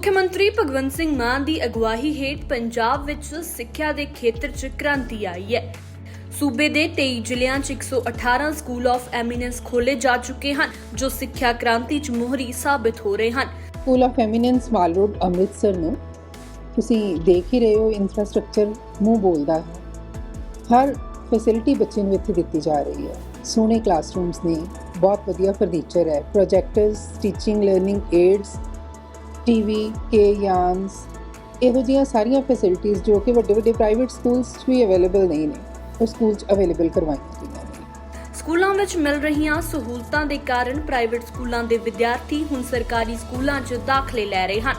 ਮੁੱਖ ਮੰਤਰੀ ਭਗਵੰਤ ਸਿੰਘ ਮਾਨ ਦੀ ਅਗਵਾਈ ਹੇਠ ਪੰਜਾਬ ਵਿੱਚ ਸਿੱਖਿਆ ਦੇ ਖੇਤਰ 'ਚ ਕ੍ਰਾਂਤੀ ਆਈ ਹੈ। ਸੂਬੇ ਦੇ 23 ਜ਼ਿਲ੍ਹਿਆਂ 'ਚ 118 ਸਕੂਲ ਆਫ ਐਮੀਨੈਂਸ ਖੋਲੇ ਜਾ ਚੁੱਕੇ ਹਨ, ਜੋ ਸਿੱਖਿਆ ਕ੍ਰਾਂਤੀ 'ਚ ਮੋਹਰੀ ਸਾਬਿਤ ਹੋ ਰਹੇ ਹਨ। School of eminence mall road, Amritsar ਨੂੰ ਤੁਸੀਂ ਦੇਖ ਹੀ ਰਹੇ ਹੋ ਇਨਫਰਾਸਟ੍ਰਕਚਰ ਮੂੰਹ ਬੋਲਦਾ ਹੈ। ਹਰ ਫੈਸਿਲਿਟੀ ਬੱਚੇ ਨੂੰ ਇੱਥੇ ਦਿੱਤੀ ਜਾ ਰਹੀ ਹੈ। ਸੋਹਣੇ ਕਲਾਸਰੂਮਸ ਨੇ, ਬਹੁਤ ਵਧੀਆ ਫਰਨੀਚਰ ਹੈ। Projectors teaching learning aids TV ਕੇ ਯਾਨਸ ਇਹੋ ਜਿਹੀਆਂ ਸਾਰੀਆਂ ਫੈਸਿਲਿਟੀਆਂ ਜੋ ਕਿ ਵੱਡੇ ਵੱਡੇ ਪ੍ਰਾਈਵੇਟ ਸਕੂਲਸ 'ਚ ਵੀ ਅਵੇਲੇਬਲ ਨਹੀਂ ਨੇ, ਉਹ ਸਕੂਲ 'ਚ ਅਵੇਲੇਬਲ ਕਰਵਾਈਆਂ ਗਈਆਂ ਨੇ। ਸਕੂਲਾਂ ਵਿੱਚ ਮਿਲ ਰਹੀਆਂ ਸਹੂਲਤਾਂ ਦੇ ਕਾਰਨ ਪ੍ਰਾਈਵੇਟ ਸਕੂਲਾਂ ਦੇ ਵਿਦਿਆਰਥੀ ਹੁਣ ਸਰਕਾਰੀ ਸਕੂਲਾਂ 'ਚ ਦਾਖਲੇ ਲੈ ਰਹੇ ਹਨ।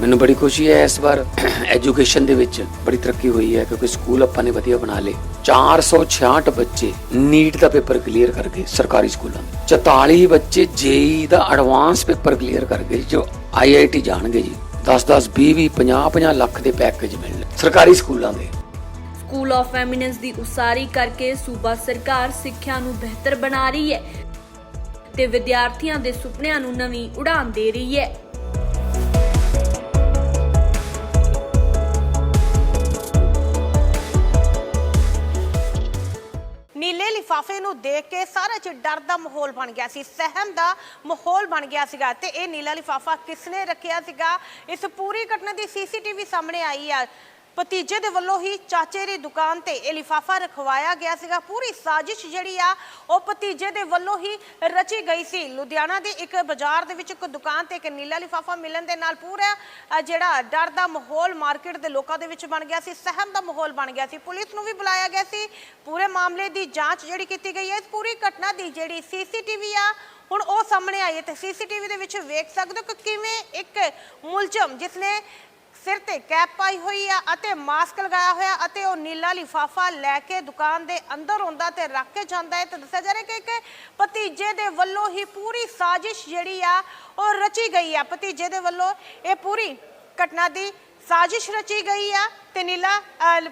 ਮੈਨੂੰ ਬੜੀ ਖੁਸ਼ੀ ਹੈ ਇਸ ਵਾਰ ਐਜੂਕੇਸ਼ਨ ਦੇ ਵਿੱਚ ਬੜੀ ਤਰੱਕੀ ਹੋਈ ਹੈ ਕਿਉਂਕਿ ਸਕੂਲ ਆਪਾਂ ਨੇ ਵਧੀਆ ਬਣਾ ਲਏ। 466 ਬੱਚੇ ਨੀਟ ਦਾ ਪੇਪਰ ਕਲੀਅਰ ਕਰ ਸਰਕਾਰੀ ਸਕੂਲਾਂ ਦੇ 44 ਬੱਚੇ ਜੇਈ ਦਾ ਐਡਵਾਂਸ ਪੇਪਰ ਕਲੀਅਰ ਕਰ ਜੋ ਆਈਆਈਟੀ ਜਾਣਗੇ ਜੀ। 10 10 20 50 50 ਲੱਖ ਦੇ ਪੈਕੇਜ ਮਿਲਣੇ। ਸਰਕਾਰੀ ਸਕੂਲਾਂ ਦੇ। ਸਕੂਲ ਆਫ ਐਮੀਨੈਂਸ ਦੀ ਉਸਾਰੀ ਕਰਕੇ ਸੂਬਾ ਸਰਕਾਰ ਸਿੱਖਿਆ ਨੂੰ ਬਿਹਤਰ ਬਣਾ ਰਹੀ ਹੈ ਤੇ ਵਿਦਿਆਰਥੀਆਂ ਦੇ ਸੁਪਨਿਆਂ ਨੂੰ ਨਵੀਂ ਉਡਾਨ ਦੇ ਰਹੀ ਹੈ। ਲਿਫਾਫੇ ਨੂੰ ਦੇਖ ਕੇ ਸਾਰਾ ਚ ਡਰ ਦਾ ਮਾਹੌਲ ਬਣ ਗਿਆ ਸੀ, ਸਹਿਮ ਦਾ ਮਾਹੌਲ ਬਣ ਗਿਆ ਸੀਗਾ ਤੇ ਇਹ ਨੀਲਾ ਲਿਫਾਫਾ ਕਿਸਨੇ ਰੱਖਿਆ ਸੀਗਾ? ਇਸ ਪੂਰੀ ਘਟਨਾ ਦੀ ਸੀਸੀਟੀਵੀ ਸਾਹਮਣੇ ਆਈ ਆ। ਭਤੀਜੇ ਦੇ ਵੱਲੋਂ ਹੀ ਚਾਚੇ ਦੀ ਦੁਕਾਨ ਤੇ ਇਹ ਲਿਫਾਫਾ ਰਖਵਾਇਆ ਗਿਆ ਸੀਗਾ। ਪੂਰੀ ਸਾਜ਼ਿਸ਼ ਜਿਹੜੀ ਆ, ਉਹ ਭਤੀਜੇ ਦੇ ਵੱਲੋਂ ਹੀ ਰਚੀ ਗਈ ਸੀ। ਲੁਧਿਆਣਾ ਦੇ ਇੱਕ ਬਾਜ਼ਾਰ ਦੇ ਵਿੱਚ ਇੱਕ ਦੁਕਾਨ ਤੇ ਇੱਕ ਨੀਲਾ ਲਿਫਾਫਾ ਮਿਲਣ ਦੇ ਨਾਲ ਪੂਰਾ ਜਿਹੜਾ ਡਰ ਦਾ ਮਾਹੌਲ ਮਾਰਕੀਟ ਦੇ ਲੋਕਾਂ ਦੇ ਵਿੱਚ ਬਣ ਗਿਆ ਸੀ, ਸਹਿਮ ਦਾ ਮਾਹੌਲ ਬਣ ਗਿਆ ਸੀ। ਪੁਲਿਸ ਨੂੰ ਵੀ ਬੁਲਾਇਆ ਗਿਆ ਸੀ। ਪੂਰੇ ਮਾਮਲੇ ਦੀ ਜਾਂਚ ਜਿਹੜੀ ਕੀਤੀ ਗਈ ਹੈ, ਇਸ ਪੂਰੀ ਘਟਨਾ ਦੀ ਜਿਹੜੀ ਸੀਸੀਟੀਵੀ ਆ, ਹੁਣ ਉਹ ਸਾਹਮਣੇ ਆਈ ਹੈ ਤੇ ਸੀਸੀਟੀਵੀ ਦੇ ਵਿੱਚ ਵੇਖ ਸਕਦੇ ਹੋ ਕਿ ਕਿਵੇਂ ਇੱਕ ਮੁਲਜ਼ਮ ਜਿਸਨੇ ਸਿਰ ਤੇ ਕੈਪ ਪਾਈ ਹੋਈ ਆ ਅਤੇ ਮਾਸਕ ਲਗਾਇਆ ਹੋਇਆ ਅਤੇ ਉਹ ਨੀਲਾ ਲਿਫਾਫਾ ਲੈ ਕੇ ਦੁਕਾਨ ਦੇ ਅੰਦਰ ਆਉਂਦਾ ਤੇ ਰੱਖ ਕੇ ਜਾਂਦਾ ਹੈ। ਤੇ ਦੱਸਿਆ ਜਾ ਰਿਹਾ ਕਿ ਇੱਕ ਭਤੀਜੇ ਦੇ ਵੱਲੋਂ ਹੀ ਪੂਰੀ ਸਾਜ਼ਿਸ਼ ਜਿਹੜੀ ਆ, ਉਹ ਰਚੀ ਗਈ ਆ। ਭਤੀਜੇ ਦੇ ਵੱਲੋਂ ਇਹ ਪੂਰੀ ਘਟਨਾ ਦੀ ਸਾਜ਼ਿਸ਼ ਰਚੀ ਗਈ ਆ ਤੇ ਨੀਲਾ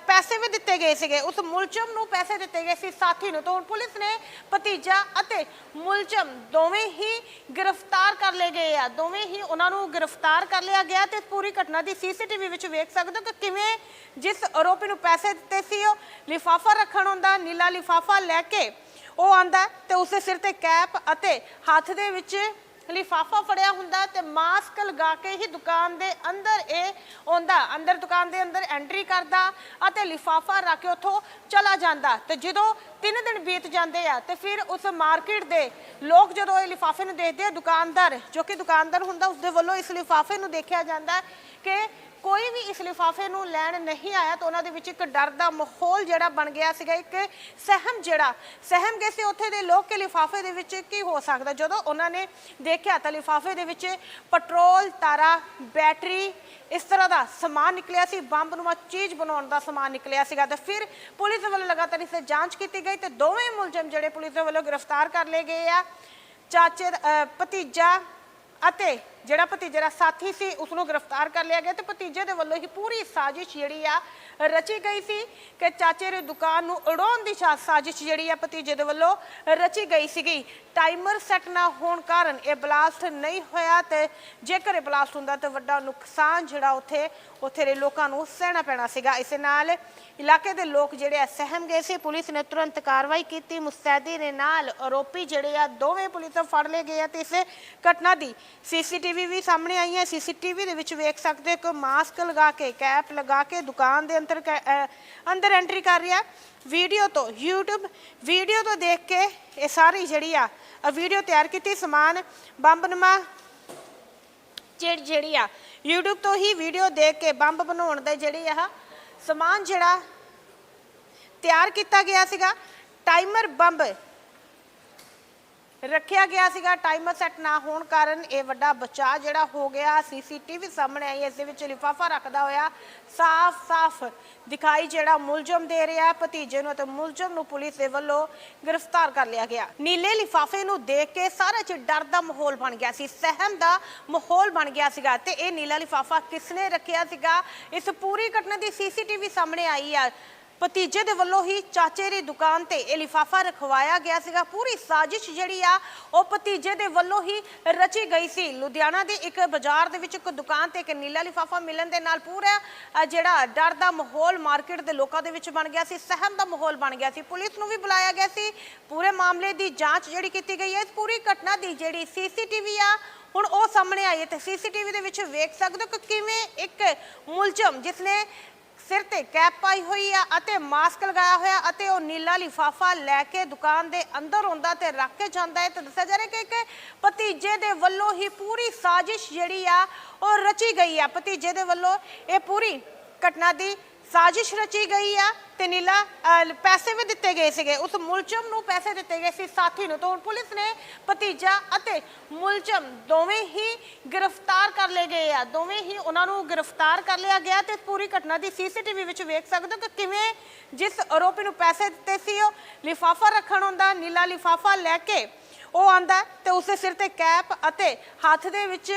ਪੈਸੇ ਵੀ ਦਿੱਤੇ ਗਏ ਸੀਗੇ। ਉਸ ਮੁਲਜ਼ਮ ਨੂੰ ਪੈਸੇ ਦਿੱਤੇ ਗਏ ਸੀ, ਸਾਥੀ ਨੂੰ। ਤਾਂ ਹੁਣ ਪੁਲਿਸ ਨੇ ਭਤੀਜਾ ਅਤੇ ਮੁਲਜ਼ਮ ਦੋਵੇਂ ਹੀ ਗ੍ਰਿਫਤਾਰ ਕਰ ਲਏ ਗਏ ਆ। ਦੋਵੇਂ ਹੀ ਉਹਨਾਂ ਨੂੰ ਗ੍ਰਿਫਤਾਰ ਕਰ ਲਿਆ ਗਿਆ ਤੇ ਪੂਰੀ ਘਟਨਾ ਦੀ ਸੀਸੀਟੀਵੀ ਵਿੱਚ ਵੇਖ ਸਕਦੇ ਹੋ ਕਿ ਕਿਵੇਂ ਜਿਸ ਆਰੋਪੀ ਨੂੰ ਪੈਸੇ ਦਿੱਤੇ ਸੀ, ਉਹ ਲਿਫਾਫਾ ਰੱਖਣ ਹੁੰਦਾ ਨੀਲਾ ਲਿਫਾਫਾ ਲੈ ਕੇ ਉਹ ਆਂਦਾ ਤੇ ਉਸਦੇ ਸਿਰ ਤੇ ਕੈਪ ਅਤੇ ਹੱਥ ਦੇ ਵਿੱਚ ਲਿਫਾਫਾ ਫੜਿਆ ਹੁੰਦਾ ਤੇ ਮਾਸਕ ਲਗਾ ਕੇ ਹੀ ਦੁਕਾਨ ਦੇ ਅੰਦਰ ਇਹ ਆਉਂਦਾ। ਅੰਦਰ ਦੁਕਾਨ ਦੇ ਅੰਦਰ ਐਂਟਰੀ ਕਰਦਾ ਅਤੇ ਲਿਫਾਫਾ ਰੱਖ ਕੇ ਉੱਥੋਂ ਚਲਾ ਜਾਂਦਾ। ਤੇ ਜਦੋਂ ਤਿੰਨ ਦਿਨ ਬੀਤ ਜਾਂਦੇ ਆ ਤੇ ਫਿਰ ਉਸ ਮਾਰਕੀਟ ਦੇ ਲੋਕ ਜਦੋਂ ਇਹ ਲਿਫਾਫੇ ਨੂੰ ਦੇਖਦੇ ਆ, ਦੁਕਾਨਦਾਰ, ਜੋ ਕਿ ਦੁਕਾਨਦਾਰ ਹੁੰਦਾ, ਉਸਦੇ ਵੱਲੋਂ ਇਸ ਲਿਫਾਫੇ ਨੂੰ ਦੇਖਿਆ ਜਾਂਦਾ ਕਿ ਕੋਈ ਵੀ ਇਸ ਲਿਫਾਫੇ ਨੂੰ ਲੈਣ ਨਹੀਂ ਆਇਆ ਤਾਂ ਉਹਨਾਂ ਦੇ ਵਿੱਚ ਇੱਕ ਡਰ ਦਾ ਮਾਹੌਲ ਜਿਹੜਾ ਬਣ ਗਿਆ ਸੀਗਾ, ਇੱਕ ਸਹਿਮ ਜਿਹੜਾ, ਸਹਿਮ ਗਏ ਸੀ ਉੱਥੇ ਦੇ ਲੋਕ ਕਿ ਲਿਫਾਫੇ ਦੇ ਵਿੱਚ ਕੀ ਹੋ ਸਕਦਾ। ਜਦੋਂ ਉਹਨਾਂ ਨੇ ਦੇਖਿਆ ਤਾਂ ਲਿਫਾਫੇ ਦੇ ਵਿੱਚ ਪੈਟਰੋਲ, ਤਾਰਾ, ਬੈਟਰੀ, ਇਸ ਤਰ੍ਹਾਂ ਦਾ ਸਮਾਨ ਨਿਕਲਿਆ ਸੀ, ਬੰਬ ਨੂੰ ਚੀਜ਼ ਬਣਾਉਣ ਦਾ ਸਮਾਨ ਨਿਕਲਿਆ ਸੀਗਾ। ਤੇ ਫਿਰ ਪੁਲਿਸ ਵੱਲੋਂ ਲਗਾਤਾਰ ਇਸ ਤੇ ਜਾਂਚ ਕੀਤੀ ਗਈ ਤੇ ਦੋਵੇਂ ਮੁਲਜ਼ਮ ਜਿਹੜੇ ਪੁਲਿਸ ਵੱਲੋਂ ਗ੍ਰਿਫਤਾਰ ਕਰ ਲਏ ਗਏ ਆ। ਚਾਚੇ ਭਤੀਜਾ ਅਤੇ ਜਿਹੜਾ ਭਤੀਜੇ ਦਾ ਸਾਥੀ ਸੀ ਉਸ ਨੂੰ ਗ੍ਰਿਫਤਾਰ ਕਰ ਲਿਆ ਗਿਆ ਤੇ ਭਤੀਜੇ ਦੇ ਵੱਲੋਂ ਹੀ ਪੂਰੀ ਸਾਜ਼ਿਸ਼ ਜਿਹੜੀ ਆ, ਰਚੀ ਗਈ ਸੀ ਕਿ ਚਾਚੇ ਦੀ ਦੁਕਾਨ ਨੂੰ ਉਡਾਉਣ ਦੀ ਸਾਜ਼ਿਸ਼ ਜਿਹੜੀ ਆ ਭਤੀਜੇ ਦੇ ਵੱਲੋਂ ਰਚੀ ਗਈ ਸੀਗੀ। ਟਾਈਮਰ ਸੈੱਟ ਨਾ ਹੋਣ ਕਾਰਨ ਇਹ ਬਲਾਸਟ ਨਹੀਂ ਹੋਇਆ ਤੇ ਜੇਕਰ ਇਹ ਬਲਾਸਟ ਹੁੰਦਾ ਤਾਂ ਵੱਡਾ ਨੁਕਸਾਨ ਜਿਹੜਾ ਉੱਥੇ ਉੱਥੇ ਦੇ ਲੋਕਾਂ ਨੂੰ ਸਹਿਣਾ ਪੈਣਾ ਸੀਗਾ। ਇਸ ਨਾਲ ਇਲਾਕੇ ਦੇ ਲੋਕ ਜਿਹੜੇ ਆ ਸਹਿਮ ਗਏ ਸੀ। ਪੁਲਿਸ ਨੇ ਤੁਰੰਤ ਕਾਰਵਾਈ ਕੀਤੀ। ਮੁਸਤੈਦੀ ਦੇ ਨਾਲ ਆਰੋਪੀ ਜਿਹੜੇ ਆ ਦੋਵੇਂ ਪੁਲਿਸ ਫੜ ਲਏ ਗਏ ਆ ਤੇ ਇਸ ਘਟਨਾ ਦੀ ਸੀਸੀਟੀਵੀ ਵੀ ਸਾਹਮਣੇ ਆਈ ਹੈ ਸੀਸੀਟੀਵੀ ਦੇ ਵਿੱਚ ਵੇਖ ਸਕਦੇ ਕਿ ਮਾਸਕ ਲਗਾ ਕੇ, ਕੈਪ ਲਗਾ ਕੇ ਦੁਕਾਨ ਦੇ ਅੰਦਰ ਅੰਦਰ ਐਂਟਰੀ ਕਰ ਰਿਹਾ। ਵੀਡੀਓ ਤੋਂ YouTube, ਵੀਡੀਓ ਤੋਂ ਦੇਖ ਕੇ ਇਹ ਸਾਰੀ ਜਿਹੜੀ ਆ ਵੀਡੀਓ ਤਿਆਰ ਕੀਤੀ ਸਮਾਨ ਬੰਬਨਮਾ ਜਿਹੜੀ ਜਿਹੜੀ ਆ, YouTube ਤੋਂ ਹੀ ਵੀਡੀਓ ਦੇਖ ਕੇ ਬੰਬ ਬਣਾਉਣ ਦੇ ਜਿਹੜੀ ਆ ਸਮਾਨ ਜਿਹੜਾ ਤਿਆਰ ਕੀਤਾ ਗਿਆ ਸੀਗਾ। ਟਾਈਮਰ ਬੰਬ ਰੱਖਿਆ ਗਿਆ ਸੀਗਾ, ਟਾਈਮਰ ਸੈੱਟ ਨਾ ਹੋਣ ਕਾਰਨ ਇਹ ਵੱਡਾ ਬਚਾਅ ਜਿਹੜਾ ਹੋ ਗਿਆ। ਸੀਸੀਟੀਵੀ ਸਾਹਮਣੇ ਆਈ, ਇਸ ਦੇ ਵਿੱਚ ਲਿਫਾਫਾ ਰੱਖਦਾ ਹੋਇਆ, ਸਾਫ਼-ਸਾਫ਼ ਦਿਖਾਈ ਜਿਹੜਾ ਮੁਲਜ਼ਮ ਦੇ ਰਿਹਾ, ਭਤੀਜੇ ਨੂੰ ਤੇ ਮੁਲਜ਼ਮ ਨੂੰ ਪੁਲਿਸ ਦੇ ਵੱਲੋਂ ਗ੍ਰਿਫਤਾਰ ਕਰ ਲਿਆ ਗਿਆ। ਨੀਲੇ ਲਿਫਾਫੇ ਨੂੰ ਦੇਖ ਕੇ ਸਾਰੇ ਚ ਡਰ ਦਾ ਮਾਹੌਲ ਬਣ ਗਿਆ ਸੀ, ਸਹਿਮ ਦਾ ਮਾਹੌਲ ਬਣ ਗਿਆ ਸੀਗਾ ਤੇ ਇਹ ਨੀਲਾ ਲਿਫਾਫਾ ਕਿਸਨੇ ਰੱਖਿਆ ਸੀਗਾ? ਇਸ ਪੂਰੀ ਘਟਨਾ ਦੀ ਸੀਸੀਟੀਵੀ ਸਾਹਮਣੇ ਆਈ ਆ। ਭਤੀਜੇ ਦੇ ਵੱਲੋਂ ਹੀ ਚਾਚੇ ਦੀ ਦੁਕਾਨ ਤੇ ਇਹ ਲਿਫਾਫਾ ਰਖਵਾਇਆ ਗਿਆ ਸੀਗਾ। ਪੂਰੀ ਸਾਜ਼ਿਸ਼ ਜਿਹੜੀ ਆ, ਉਹ ਭਤੀਜੇ ਦੇ ਵੱਲੋਂ ਹੀ ਰਚੀ ਗਈ ਸੀ। ਲੁਧਿਆਣਾ ਦੇ ਇੱਕ ਬਾਜ਼ਾਰ ਦੇ ਵਿੱਚ ਇੱਕ ਦੁਕਾਨ ਤੇ ਇੱਕ ਨੀਲਾ ਲਿਫਾਫਾ ਮਿਲਣ ਦੇ ਨਾਲ ਪੂਰਾ ਜਿਹੜਾ ਡਰ ਦਾ ਮਾਹੌਲ ਮਾਰਕੀਟ ਦੇ ਲੋਕਾਂ ਦੇ ਵਿੱਚ ਬਣ ਗਿਆ ਸੀ, ਸਹਿਮ ਦਾ ਮਾਹੌਲ ਬਣ ਗਿਆ ਸੀ। ਪੁਲਿਸ ਨੂੰ ਵੀ ਬੁਲਾਇਆ ਗਿਆ ਸੀ। ਪੂਰੇ ਮਾਮਲੇ ਦੀ ਜਾਂਚ ਜਿਹੜੀ ਕੀਤੀ ਗਈ ਹੈ, ਇਸ ਪੂਰੀ ਘਟਨਾ ਦੀ ਜਿਹੜੀ ਸੀਸੀਟੀਵੀ ਆ, ਹੁਣ ਉਹ ਸਾਹਮਣੇ ਆਈ ਹੈ ਤੇ ਸੀਸੀਟੀਵੀ ਦੇ ਵਿੱਚ ਵੇਖ ਸਕਦੇ ਹੋ ਕਿ ਕਿਵੇਂ ਇੱਕ ਮੁਲਜ਼ਮ ਜਿਸਨੇ ਸਿਰ ਤੇ ਕੈਪ ਪਾਈ ਹੋਈ ਆ ਅਤੇ ਮਾਸਕ ਲਗਾਇਆ ਹੋਇਆ ਅਤੇ ਉਹ ਨੀਲਾ ਲਿਫਾਫਾ ਲੈ ਕੇ ਦੁਕਾਨ ਦੇ ਅੰਦਰ ਆਉਂਦਾ ਤੇ ਰੱਖ ਕੇ ਜਾਂਦਾ ਹੈ। ਤੇ ਦੱਸਿਆ ਜਾ ਰਿਹਾ ਕਿ ਇੱਕ ਭਤੀਜੇ ਦੇ ਵੱਲੋਂ ਹੀ ਪੂਰੀ ਸਾਜ਼ਿਸ਼ ਜਿਹੜੀ ਆ, ਉਹ ਰਚੀ ਗਈ ਆ। ਭਤੀਜੇ ਦੇ ਵੱਲੋਂ ਇਹ ਪੂਰੀ ਘਟਨਾ ਦੀ ਸਾਜ਼ਿਸ਼ ਰਚੀ ਗਈ ਆ ਤੇ ਨੀਲਾ ਪੈਸੇ ਵੀ ਦਿੱਤੇ ਗਏ ਸੀਗੇ। ਉਸ ਮੁਲਜ਼ਮ ਨੂੰ ਪੈਸੇ ਦਿੱਤੇ ਗਏ ਸੀ, ਸਾਥੀ ਨੂੰ। ਤਾਂ ਪੁਲਿਸ ਨੇ ਭਤੀਜਾ ਅਤੇ ਮੁਲਜ਼ਮ ਦੋਵੇਂ ਹੀ ਗ੍ਰਿਫਤਾਰ ਕਰ ਲਏ ਗਏ ਆ। ਦੋਵੇਂ ਹੀ ਉਹਨਾਂ ਨੂੰ ਗ੍ਰਿਫਤਾਰ ਕਰ ਲਿਆ ਗਿਆ ਤੇ ਪੂਰੀ ਘਟਨਾ ਦੀ ਸੀਸੀਟੀਵੀ ਵਿੱਚ ਵੇਖ ਸਕਦੇ ਹੋ ਕਿ ਕਿਵੇਂ ਜਿਸ ਆਰੋਪੀ ਨੂੰ ਪੈਸੇ ਦਿੱਤੇ ਸੀ, ਉਹ ਲਿਫਾਫਾ ਰੱਖਣ ਹੁੰਦਾ ਨੀਲਾ ਲਿਫਾਫਾ ਲੈ ਕੇ ਉਹ ਆਂਦਾ ਤੇ ਉਸਦੇ ਸਿਰ ਤੇ ਕੈਪ ਅਤੇ ਹੱਥ ਦੇ ਵਿੱਚ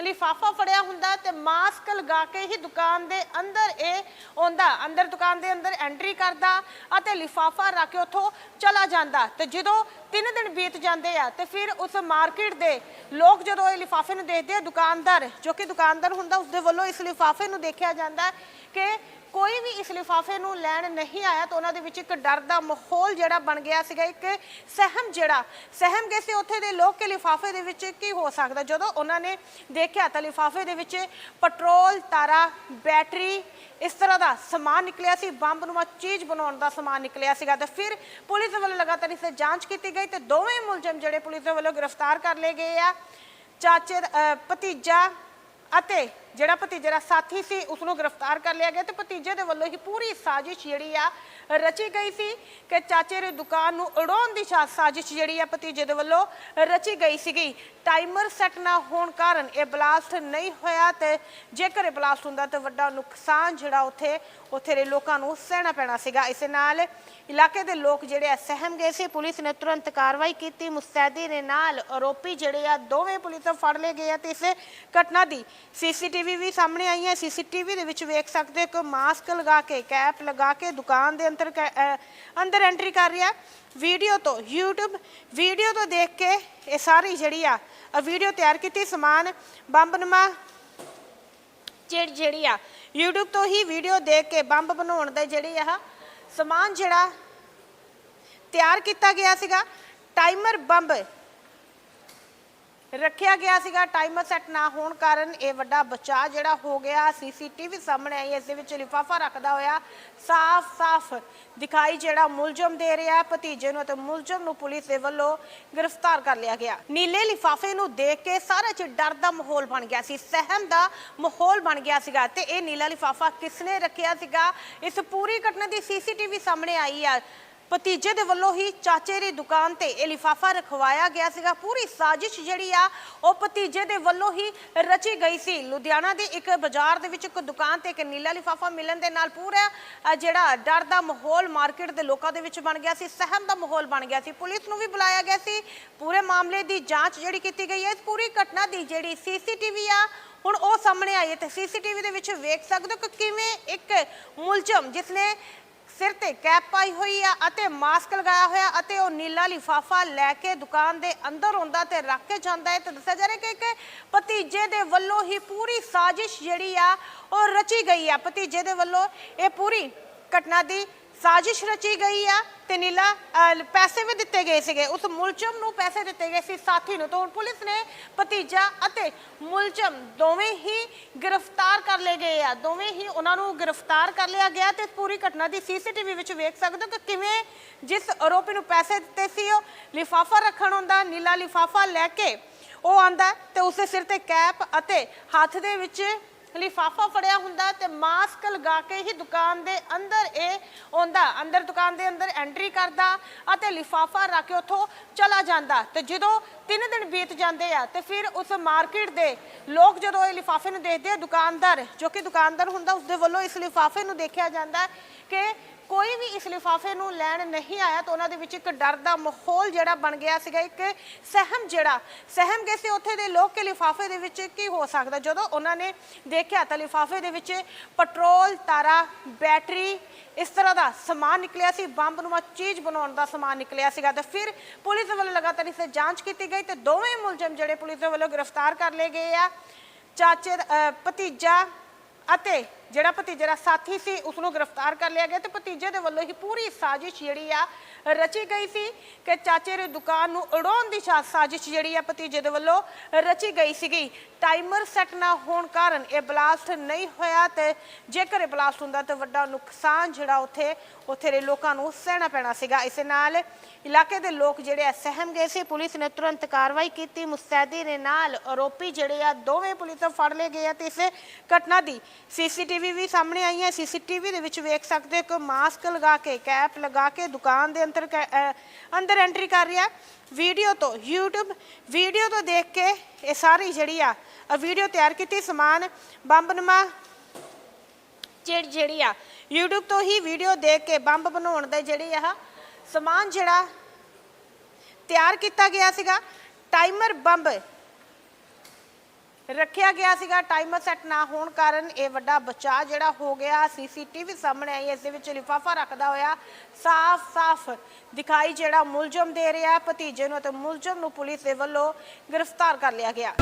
ਲਿਫਾਫਾ ਫੜਿਆ ਹੁੰਦਾ ਤੇ ਮਾਸਕ ਲਗਾ ਕੇ ਹੀ ਦੁਕਾਨ ਦੇ ਅੰਦਰ ਇਹ ਆਉਂਦਾ, ਅੰਦਰ ਦੁਕਾਨ ਦੇ ਅੰਦਰ ਐਂਟਰੀ ਕਰਦਾ ਅਤੇ ਲਿਫਾਫਾ ਰੱਖ ਕੇ ਉੱਥੋਂ ਚਲਾ ਜਾਂਦਾ। ਤੇ ਜਦੋਂ ਤਿੰਨ ਦਿਨ ਬੀਤ ਜਾਂਦੇ ਆ ਤੇ ਫਿਰ ਉਸ ਮਾਰਕੀਟ ਦੇ ਲੋਕ ਜਦੋਂ ਇਹ ਲਿਫਾਫੇ ਨੂੰ ਦੇਖਦੇ ਆ ਦੁਕਾਨਦਾਰ, ਜੋ ਕਿ ਦੁਕਾਨਦਾਰ ਹੁੰਦਾ ਉਸ ਦੇ ਵੱਲੋਂ ਇਸ ਲਿਫਾਫੇ ਨੂੰ ਦੇਖਿਆ ਜਾਂਦਾ ਕਿ ਕੋਈ ਵੀ ਇਸ ਲਿਫਾਫੇ ਨੂੰ ਲੈਣ ਨਹੀਂ ਆਇਆ ਤਾਂ ਉਹਨਾਂ ਦੇ ਵਿੱਚ ਇੱਕ ਡਰ ਦਾ ਮਾਹੌਲ ਜਿਹੜਾ ਬਣ ਗਿਆ ਸੀਗਾ, ਇੱਕ ਸਹਿਮ ਜਿਹੜਾ, ਸਹਿਮ ਗਏ ਸੀ ਉੱਥੇ ਦੇ ਲੋਕ ਕਿ ਲਿਫਾਫੇ ਦੇ ਵਿੱਚ ਕੀ ਹੋ ਸਕਦਾ। ਜਦੋਂ ਉਹਨਾਂ ਨੇ ਦੇਖਿਆ ਤਾਂ ਲਿਫਾਫੇ ਦੇ ਵਿੱਚ ਪੈਟਰੋਲ, ਤਾਰਾ, ਬੈਟਰੀ, ਇਸ ਤਰ੍ਹਾਂ ਦਾ ਸਮਾਨ ਨਿਕਲਿਆ ਸੀ ਬੰਬ ਨੂੰ ਚੀਜ਼ ਬਣਾਉਣ ਦਾ ਸਮਾਨ ਨਿਕਲਿਆ ਸੀਗਾ ਤੇ ਫਿਰ ਪੁਲਿਸ ਵੱਲੋਂ ਲਗਾਤਾਰ ਇਸ ਦੀ ਜਾਂਚ ਕੀਤੀ ਗਈ ਤੇ ਦੋਵੇਂ ਮੁਲਜ਼ਮ ਜਿਹੜੇ ਪੁਲਿਸ ਦੇ ਵੱਲੋਂ ਗ੍ਰਿਫਤਾਰ ਕਰ ਲਏ ਗਏ ਆ। ਚਾਚੇ ਭਤੀਜਾ ਅਤੇ ਜਿਹੜਾ ਭਤੀਜੇ ਦਾ ਸਾਥੀ ਸੀ ਉਸ ਨੂੰ ਗ੍ਰਿਫਤਾਰ ਕਰ ਲਿਆ ਗਿਆ ਤੇ ਭਤੀਜੇ ਦੇ ਵੱਲੋਂ ਹੀ ਪੂਰੀ ਸਾਜ਼ਿਸ਼ ਜਿਹੜੀ ਆ, ਰਚੀ ਗਈ ਸੀ ਕਿ ਚਾਚੇ ਦੀ ਦੁਕਾਨ ਨੂੰ ਉਡਾਉਣ ਦੀ ਸਾਜ਼ਿਸ਼ ਜਿਹੜੀ ਆ ਭਤੀਜੇ ਦੇ ਵੱਲੋਂ ਰਚੀ ਗਈ ਸੀਗੀ। ਟਾਈਮਰ ਸੈੱਟ ਨਾ ਹੋਣ ਕਾਰਨ ਇਹ ਬਲਾਸਟ ਨਹੀਂ ਹੋਇਆ ਤੇ ਜੇਕਰ ਇਹ ਬਲਾਸਟ ਹੁੰਦਾ ਤਾਂ ਵੱਡਾ ਨੁਕਸਾਨ ਜਿਹੜਾ ਉੱਥੇ ਉੱਥੇ ਦੇ ਲੋਕਾਂ ਨੂੰ ਸਹਿਣਾ ਪੈਣਾ ਸੀਗਾ। ਇਸੇ ਨਾਲ ਇਲਾਕੇ ਦੇ ਲੋਕ ਜਿਹੜੇ ਆ ਸਹਿਮ ਗਏ ਸੀ। ਪੁਲਿਸ ਨੇ ਤੁਰੰਤ ਕਾਰਵਾਈ ਕੀਤੀ। ਮੁਸਤੈਦੀ ਦੇ ਨਾਲ ਆਰੋਪੀ ਜਿਹੜੇ ਆ ਦੋਵੇਂ ਪੁਲਿਸ ਫੜ ਲਏ ਗਏ ਆ ਤੇ ਇਸ ਘਟਨਾ ਦੀ ਸੀਸੀਟੀਵੀ ਵੀ ਸਾਹਮਣੇ ਆਈ ਹੈ ਸੀਸੀਟੀਵੀ ਦੇ ਵਿੱਚ ਵੇਖ ਸਕਦੇ ਕਿ ਮਾਸਕ ਲਗਾ ਕੇ ਕੈਪ ਲਗਾ ਕੇ ਦੁਕਾਨ ਦੇ ਅੰਦਰ ਅੰਦਰ ਐਂਟਰੀ ਕਰ ਰਿਹਾ। ਵੀਡੀਓ ਤੋਂ, YouTube ਵੀਡੀਓ ਤੋਂ ਦੇਖ ਕੇ ਇਹ ਸਾਰੀ ਜਿਹੜੀ ਆ ਵੀਡੀਓ ਤਿਆਰ ਕੀਤੀ, ਸਮਾਨ ਬੰਬਨਮਾ ਜਿਹੜੀ ਆ, YouTube ਤੋਂ ਹੀ ਵੀਡੀਓ ਦੇਖ ਕੇ ਬੰਬ ਬਣਾਉਣ ਦਾ ਜਿਹੜੀ ਆ ਸਮਾਨ ਜਿਹੜਾ ਤਿਆਰ ਕੀਤਾ ਗਿਆ ਸੀਗਾ। ਟਾਈਮਰ ਬੰਬ ਰੱਖਿਆ ਗਿਆ ਸੀਗਾ ਟਾਈਮਰ ਸੈੱਟ ਨਾ ਹੋਣ ਕਾਰਨ ਇਹ ਵੱਡਾ ਬਚਾਅ ਜਿਹੜਾ ਹੋ ਗਿਆ। ਸੀਸੀਟੀਵੀ ਸਾਹਮਣੇ ਆਈ, ਇਸ ਦੇ ਵਿੱਚ ਲਿਫਾਫਾ ਰੱਖਦਾ ਹੋਇਆ ਸਾਫ਼-ਸਾਫ਼ ਦਿਖਾਈ ਜਿਹੜਾ ਮੁਲਜ਼ਮ ਦੇ ਰਿਹਾ, ਭਤੀਜੇ ਨੂੰ ਤੇ ਮੁਲਜ਼ਮ ਨੂੰ ਪੁਲਿਸ ਦੇ ਵੱਲੋਂ ਗ੍ਰਿਫਤਾਰ ਕਰ ਲਿਆ ਗਿਆ। ਨੀਲੇ ਲਿਫਾਫੇ ਨੂੰ ਦੇਖ ਕੇ ਸਾਰੇ ਚ ਡਰ ਦਾ ਮਾਹੌਲ ਬਣ ਗਿਆ ਸੀ, ਸਹਿਮ ਦਾ ਮਾਹੌਲ ਬਣ ਗਿਆ ਸੀਗਾ ਤੇ ਇਹ ਨੀਲਾ ਲਿਫਾਫਾ ਕਿਸਨੇ ਰੱਖਿਆ ਸੀਗਾ? ਇਸ ਪੂਰੀ ਘਟਨਾ ਦੀ ਸੀਸੀਟੀਵੀ ਸਾਹਮਣੇ ਆਈ ਆ। ਭਤੀਜੇ ਦੇ ਵੱਲੋਂ ਹੀ ਚਾਚੇ ਦੀ ਦੁਕਾਨ ਤੇ ਇਹ ਲਿਫਾਫਾ ਰਖਵਾਇਆ ਗਿਆ ਸੀਗਾ। ਪੂਰੀ ਸਾਜ਼ਿਸ਼ ਜਿਹੜੀ ਆ, ਉਹ ਭਤੀਜੇ ਦੇ ਵੱਲੋਂ ਹੀ ਰਚੀ ਗਈ ਸੀ। ਲੁਧਿਆਣਾ ਦੀ ਇੱਕ ਬਾਜ਼ਾਰ ਦੇ ਵਿੱਚ ਇੱਕ ਦੁਕਾਨ ਤੇ ਇੱਕ ਨੀਲਾ ਲਿਫਾਫਾ ਮਿਲਣ ਦੇ ਨਾਲ ਪੂਰਾ ਜਿਹੜਾ ਡਰ ਦਾ ਮਾਹੌਲ ਮਾਰਕੀਟ ਦੇ ਲੋਕਾਂ ਦੇ ਵਿੱਚ ਬਣ ਗਿਆ ਸੀ, ਸਹਿਮ ਦਾ ਮਾਹੌਲ ਬਣ ਗਿਆ ਸੀ। ਪੁਲਿਸ ਨੂੰ ਵੀ ਬੁਲਾਇਆ ਗਿਆ ਸੀ। ਪੂਰੇ ਮਾਮਲੇ ਦੀ ਜਾਂਚ ਜਿਹੜੀ ਕੀਤੀ ਗਈ ਹੈ, ਇਸ ਪੂਰੀ ਘਟਨਾ ਦੀ ਜਿਹੜੀ ਸੀਸੀਟੀਵੀ ਆ, ਹੁਣ ਉਹ ਸਾਹਮਣੇ ਆਈ ਹੈ। ਤੇ ਸੀਸੀਟੀਵੀ ਦੇ ਵਿੱਚ ਵੇਖ ਸਕਦੇ ਹੋ ਕਿ ਕਿਵੇਂ ਇੱਕ ਮੁਲਜ਼ਮ ਜਿਸਨੇ ਸਿਰ ਤੇ ਕੈਪ ਪਾਈ ਹੋਈ ਆ ਅਤੇ ਮਾਸਕ ਲਗਾਇਆ ਹੋਇਆ ਅਤੇ ਉਹ ਨੀਲਾ ਲਿਫਾਫਾ ਲੈ ਕੇ ਦੁਕਾਨ ਦੇ ਅੰਦਰ ਆਉਂਦਾ ਤੇ ਰੱਖ ਕੇ ਜਾਂਦਾ ਹੈ। ਤੇ ਦੱਸਿਆ ਜਾ ਰਿਹਾ ਕਿ ਇੱਕ ਭਤੀਜੇ ਦੇ ਵੱਲੋਂ ਹੀ ਪੂਰੀ ਸਾਜ਼ਿਸ਼ ਜਿਹੜੀ ਆ, ਉਹ ਰਚੀ ਗਈ ਆ। ਭਤੀਜੇ ਦੇ ਵੱਲੋਂ ਇਹ ਪੂਰੀ ਘਟਨਾ ਦੀ ਸਾਜ਼ਿਸ਼ ਰਚੀ ਗਈ ਆ ਤੇ ਨੀਲਾ ਅਹ, ਪੈਸੇ ਵੀ ਦਿੱਤੇ ਗਏ ਸੀਗੇ। ਉਸ ਮੁਲਜ਼ਮ ਨੂੰ ਪੈਸੇ ਦਿੱਤੇ ਗਏ ਸੀ ਸਾਥੀ ਨੂੰ। ਤਾਂ ਹੁਣ ਪੁਲਿਸ ਨੇ ਭਤੀਜਾ ਅਤੇ ਮੁਲਜ਼ਮ ਦੋਵੇਂ ਹੀ ਗ੍ਰਿਫਤਾਰ ਕਰ ਲਏ ਗਏ ਆ। ਦੋਵੇਂ ਹੀ ਉਹਨਾਂ ਨੂੰ ਗ੍ਰਿਫਤਾਰ ਕਰ ਲਿਆ ਗਿਆ ਤੇ ਪੂਰੀ ਘਟਨਾ ਦੀ ਸੀਸੀਟੀਵੀ ਵਿੱਚ ਵੇਖ ਸਕਦੇ ਹੋ ਕਿ ਕਿਵੇਂ ਜਿਸ ਆਰੋਪੀ ਨੂੰ ਪੈਸੇ ਦਿੱਤੇ ਸੀ ਉਹ ਲਿਫਾਫਾ ਰੱਖਣ ਹੁੰਦਾ ਨੀਲਾ ਲਿਫਾਫਾ ਲੈ ਕੇ ਉਹ ਆਂਦਾ ਤੇ ਉਸੇ ਸਿਰ ਤੇ ਕੈਪ ਅਤੇ ਹੱਥ ਦੇ ਵਿੱਚ ਲਿਫਾਫਾ ਫੜਿਆ ਹੁੰਦਾ ਤੇ ਮਾਸਕ ਲਗਾ ਕੇ ਹੀ ਦੁਕਾਨ ਦੇ ਅੰਦਰ ਇਹ ਆਉਂਦਾ। ਅੰਦਰ ਦੁਕਾਨ ਦੇ ਅੰਦਰ ਐਂਟਰੀ ਕਰਦਾ ਅਤੇ ਲਿਫਾਫਾ ਰੱਖ ਕੇ ਉੱਥੋਂ ਚਲਾ ਜਾਂਦਾ। ਤੇ ਜਦੋਂ ਤਿੰਨ ਦਿਨ ਬੀਤ ਜਾਂਦੇ ਆ ਤੇ ਫਿਰ ਉਸ ਮਾਰਕੀਟ ਦੇ ਲੋਕ ਜਦੋਂ ਇਹ ਲਿਫਾਫੇ ਨੂੰ ਦੇਖਦੇ ਆ ਦੁਕਾਨਦਾਰ, ਜੋ ਕਿ ਦੁਕਾਨਦਾਰ ਹੁੰਦਾ ਉਸ ਦੇ ਵੱਲੋਂ ਇਸ ਲਿਫਾਫੇ ਨੂੰ ਦੇਖਿਆ ਜਾਂਦਾ ਕਿ ਕੋਈ ਵੀ ਇਸ ਲਿਫਾਫੇ ਨੂੰ ਲੈਣ ਨਹੀਂ ਆਇਆ ਤਾਂ ਉਹਨਾਂ ਦੇ ਵਿੱਚ ਇੱਕ ਡਰ ਦਾ ਮਾਹੌਲ ਜਿਹੜਾ ਬਣ ਗਿਆ ਸੀਗਾ, ਇੱਕ ਸਹਿਮ ਜਿਹੜਾ, ਸਹਿਮ ਗਏ ਸੀ ਉੱਥੇ ਦੇ ਲੋਕ ਕਿ ਲਿਫਾਫੇ ਦੇ ਵਿੱਚ ਕੀ ਹੋ ਸਕਦਾ। ਜਦੋਂ ਉਹਨਾਂ ਨੇ ਦੇਖਿਆ ਤਾਂ ਲਿਫਾਫੇ ਦੇ ਵਿੱਚ ਪੈਟਰੋਲ, ਤਾਰਾ, ਬੈਟਰੀ, ਇਸ ਤਰ੍ਹਾਂ ਦਾ ਸਮਾਨ ਨਿਕਲਿਆ ਸੀ ਬੰਬ ਨੂੰ ਚੀਜ਼ ਬਣਾਉਣ ਦਾ ਸਮਾਨ ਨਿਕਲਿਆ ਸੀਗਾ। ਤੇ ਫਿਰ ਪੁਲਿਸ ਵੱਲੋਂ ਲਗਾਤਾਰ ਇਸ ਤੇ ਜਾਂਚ ਕੀਤੀ ਗਈ ਤੇ ਦੋਵੇਂ ਮੁਲਜ਼ਮ ਜਿਹੜੇ ਪੁਲਿਸ ਦੇ ਵੱਲੋਂ ਗ੍ਰਿਫਤਾਰ ਕਰ ਲਏ ਗਏ ਆ। ਚਾਚੇ ਭਤੀਜਾ ਅਤੇ ਜਿਹੜਾ ਭਤੀਜੇ ਦਾ ਸਾਥੀ ਸੀ ਉਸ ਨੂੰ ਗ੍ਰਿਫਤਾਰ ਕਰ ਲਿਆ ਗਿਆ ਤੇ ਭਤੀਜੇ ਦੇ ਵੱਲੋਂ ਹੀ ਪੂਰੀ ਸਾਜ਼ਿਸ਼ ਜਿਹੜੀ ਆ, ਰਚੀ ਗਈ ਸੀ ਕਿ ਚਾਚੇ ਦੀ ਦੁਕਾਨ ਨੂੰ ਉਡਾਉਣ ਦੀ ਸਾਜ਼ਿਸ਼ ਜਿਹੜੀ ਆ ਭਤੀਜੇ ਦੇ ਵੱਲੋਂ ਰਚੀ ਗਈ ਸੀਗੀ। ਟਾਈਮਰ ਸੈੱਟ ਨਾ ਹੋਣ ਕਾਰਨ ਇਹ ਬਲਾਸਟ ਨਹੀਂ ਹੋਇਆ ਤੇ ਜੇਕਰ ਇਹ ਬਲਾਸਟ ਹੁੰਦਾ ਤਾਂ ਵੱਡਾ ਨੁਕਸਾਨ ਜਿਹੜਾ ਉੱਥੇ ਉੱਥੇ ਦੇ ਲੋਕਾਂ ਨੂੰ ਸਹਿਣਾ ਪੈਣਾ ਸੀਗਾ। ਇਸ ਨਾਲ ਇਲਾਕੇ ਦੇ ਲੋਕ ਜਿਹੜੇ ਆ ਸਹਿਮ ਗਏ ਸੀ। ਪੁਲਿਸ ਨੇ ਤੁਰੰਤ ਕਾਰਵਾਈ ਕੀਤੀ। ਮੁਸਤੈਦੀ ਦੇ ਨਾਲ ਆਰੋਪੀ ਜਿਹੜੇ ਆ ਦੋਵੇਂ ਪੁਲਿਸ ਫੜ ਲਏ ਗਏ ਆ ਤੇ ਇਸ ਘਟਨਾ ਦੀ ਸੀਸੀਟੀਵੀ ਵੀ ਸਾਹਮਣੇ ਆਈ ਹੈ ਸੀਸੀਟੀਵੀ ਦੇ ਵਿੱਚ ਵੇਖ ਸਕਦੇ ਹੋ ਕਿ ਮਾਸਕ ਲਗਾ ਕੇ, ਕੈਪ ਲਗਾ ਕੇ ਦੁਕਾਨ ਦੇ ਅੰਦਰ ਅੰਦਰ ਐਂਟਰੀ ਕਰ ਰਿਹਾ। ਵੀਡੀਓ ਤੋਂ YouTube, ਵੀਡੀਓ ਤੋਂ ਦੇਖ ਕੇ ਇਹ ਸਾਰੀ ਜਿਹੜੀ ਆ ਵੀਡੀਓ ਤਿਆਰ ਕੀਤੀ। ਸਮਾਨ ਬੰਬਨਮਾ ਜਿਹੜੀ ਜਿਹੜੀ ਆ, YouTube ਤੋਂ ਹੀ ਵੀਡੀਓ ਦੇਖ ਕੇ ਬੰਬ ਬਣਾਉਣ ਦੇ ਜਿਹੜੀ ਆ ਸਮਾਨ ਜਿਹੜਾ ਤਿਆਰ ਕੀਤਾ ਗਿਆ ਸੀਗਾ। ਟਾਈਮਰ ਬੰਬ ਰੱਖਿਆ ਗਿਆ ਸੀਗਾ, ਟਾਈਮਰ ਸੈੱਟ ਨਾ ਹੋਣ ਕਾਰਨ ਇਹ ਵੱਡਾ ਬਚਾਅ ਜਿਹੜਾ ਹੋ ਗਿਆ। ਸੀਸੀਟੀਵੀ ਸਾਹਮਣੇ ਆਈ, ਇਸ ਦੇ ਵਿੱਚ ਲਿਫਾਫਾ ਰੱਖਦਾ ਹੋਇਆ, ਸਾਫ਼-ਸਾਫ਼ ਦਿਖਾਈ ਜਿਹੜਾ ਮੁਲਜ਼ਮ ਦੇ ਰਿਹਾ ਭਤੀਜੇ ਨੂੰ ਤੇ ਮੁਲਜ਼ਮ ਨੂੰ ਪੁਲਿਸ ਦੇ ਵੱਲੋਂ ਗ੍ਰਿਫਤਾਰ ਕਰ ਲਿਆ ਗਿਆ।